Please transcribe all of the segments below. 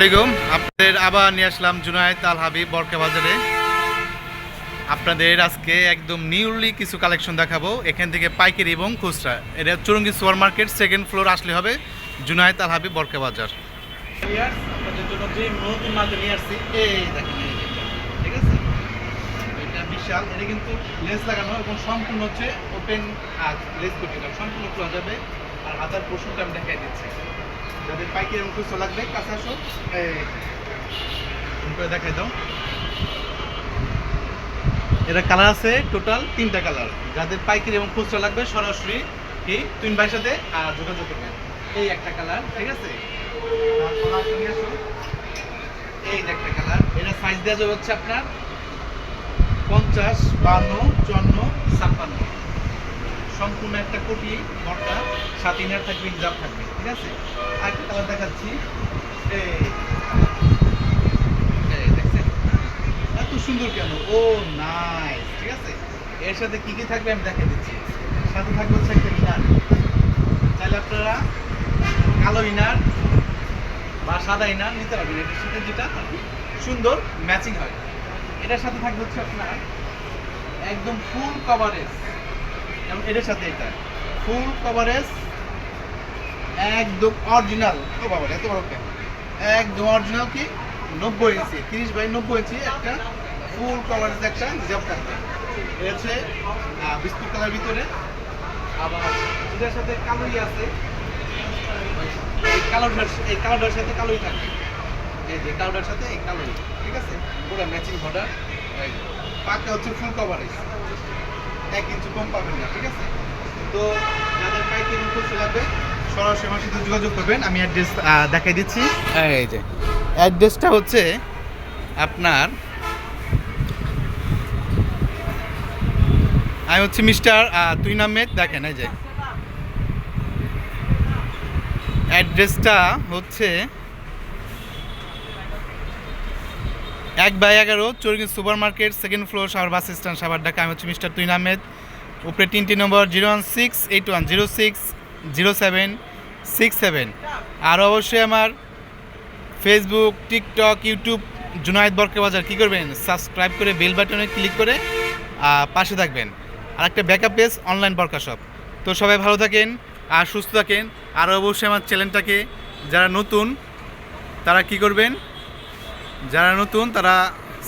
আলাইকুম। আপনাদের আবার নিয়ে আসলাম জুনায়েদ আল হাবিব বরকা বাজারে। আপনাদের আজকে একদম নিউলি কিছু কালেকশন দেখাবো। এখান থেকে পাইকারি এবং খুচরা। এটা Chowrangi super market second floor আসলে হবে জুনায়েদ আল হাবিব বরকা বাজার। নতুন মাল নিয়ে আসছি, এই দেখেন ঠিক আছে? এটা বিশাল, এটা কিন্তু লেস লাগানো এবং সম্পূর্ণ হচ্ছে ওপেন লেস সম্পূর্ণ খোলা যাবে। আর হাতার পোর্শনটা আমি দেখাই দিচ্ছি। যাদের পাইকারি খুচরা লাগবে, কাছে আসো। করে দেখাই দাও। এটা কালার আছে, টোটাল তিনটা কালার। যাদের পাইকারি এবং খুচরা লাগবে, সরাসরি কি তুই ভাইয়ের সাথে যোগাযোগ করবেন এই একটা কালার, ঠিক আছে। এই একটা কালার। এটা সাইজ দেওয়া যাবে হচ্ছে আপনার পঞ্চাশ, বান্ন, চুয়ান্ন, ছাপ্পান্ন। সম্পূর্ণ একটা কোটি বড়টা সাত ইনার থাকবে, হিজাব থাকবে, ঠিক আছে? আরেকটা কালার দেখাচ্ছি। দেখছেন? এত সুন্দর কেন? ও নাইস ঠিক আছে? এর সাথে কি কি থাকবে আমি দেখাই দিচ্ছি। সাথে থাকবে হচ্ছে একটা ইনার। চাইলে আপনারা কালো ইনার বা সাদা ইনার নিতে পারবেন। এটার সাথে যেটা সুন্দর ম্যাচিং হয়। এটার সাথে থাকবে হচ্ছে আপনার একদম ফুল কভারেজ এটার সাথে এটা। ফুল কভারেজ একদম অরিজিনাল ও বাবা এত বড় কেন একদম অরিজিনাল কি? নব্বই ইঞ্চি তিরিশ বাই নব্বই ইঞ্চি একটা ফুল কভারেজ একটা জব থাকবে এটা বিস্কুট কালার ভিতরে। আবার এটার সাথে কালোই আছে। এই কালোটার এই কালোটার সাথে কালোই থাকবে এই যে কালোটার সাথে এই কালোই, ঠিক আছে? পুরো ম্যাচিং বর্ডার পাকা হচ্ছে ফুল কভারেজ এক ইঞ্চি কম পাবেন না, ঠিক আছে? তো যাদের পাইকারি খুচরো লাগবে, সরাসরি আমার সাথে যোগাযোগ করবেন, আমি অ্যাড্রেস দেখাই দিচ্ছি। এই যে, অ্যাড্রেসটা হচ্ছে আপনার, আমি হচ্ছে মিস্টার তুই নামের দেখেন, এই যে। অ্যাড্রেসটা হচ্ছে এক বাই এগারো, Chowrangi super market second floor Savar bus stand, Savar Dhaka. আমি হচ্ছে মিস্টার তুইন আহমেদ। উপরে তিনটি নম্বর, zero one six, eight one zero six, zero seven, six seven. আর অবশ্যই আমার ফেসবুক টিকটক ইউটিউব জুনায়েদ বরকে বাজার কী করবেন? সাবস্ক্রাইব করে বেল বাটনে ক্লিক করে পাশে থাকবেন। আর একটা backup page online Borka shop তো সবাই ভালো থাকেন আর সুস্থ থাকেন। আর অবশ্যই আমার চ্যানেলটাকে যারা নতুন, তারা কি করবেন? যারা নতুন, তারা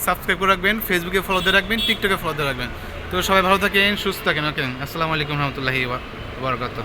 সাবস্ক্রাইব করে রাখবেন ফেসবুকে ফলো দিয়ে রাখবেন টিকটকে ফলো দিয়ে রাখবেন। তো সবাই ভালো থাকেন, সুস্থ থাকেন ওকে আসসালামু আলাইকুম রহমতুল্লাহি বরকাত